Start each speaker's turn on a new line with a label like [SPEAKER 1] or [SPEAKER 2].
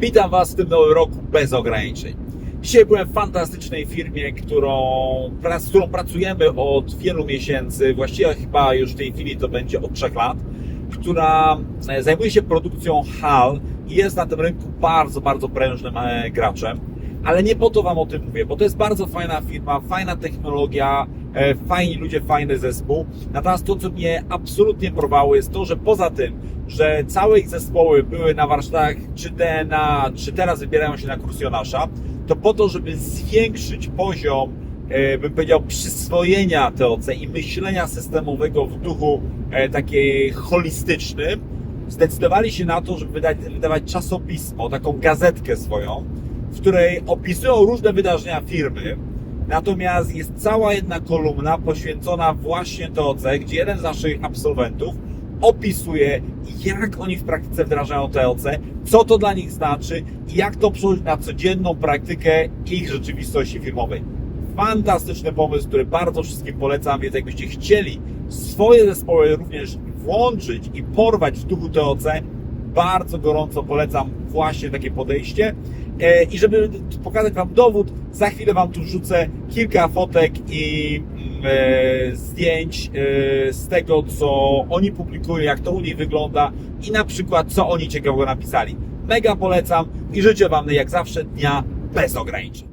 [SPEAKER 1] Witam Was w tym nowym roku bez ograniczeń. Dzisiaj byłem w fantastycznej firmie, którą, z którą pracujemy od wielu miesięcy, właściwie chyba już w tej chwili to będzie od trzech lat, która e, zajmuje się produkcją hal i jest na tym rynku bardzo, bardzo prężnym e, graczem. Ale nie po to Wam o tym mówię, bo to jest bardzo fajna firma, fajna technologia, e, fajni ludzie, fajny zespół. Natomiast to, co mnie absolutnie porwało, jest to, że poza tym, że całe ich zespoły były na warsztatach czy DNA, czy teraz wybierają się na kurs Jonasza, to po to, żeby zwiększyć poziom, e, bym powiedział, przyswojenia TOC i myślenia systemowego w duchu e, takiej holistycznym, zdecydowali się na to, żeby wydać, wydawać czasopismo, taką gazetkę swoją, w której opisują różne wydarzenia firmy. Natomiast jest cała jedna kolumna poświęcona właśnie TOC, gdzie jeden z naszych absolwentów opisuje, jak oni w praktyce wdrażają TOC, co to dla nich znaczy i jak to przełożyć na codzienną praktykę ich rzeczywistości firmowej. Fantastyczny pomysł, który bardzo wszystkim polecam, więc jakbyście chcieli swoje zespoły również włączyć i porwać w duchu TOC, bardzo gorąco polecam właśnie takie podejście. E, I żeby pokazać Wam dowód, za chwilę Wam tu wrzucę kilka fotek i zdjęć e, z tego, co oni publikują, jak to u nich wygląda i na przykład, co oni ciekawego napisali. Mega polecam i życzę Wam jak zawsze dnia bez ograniczeń.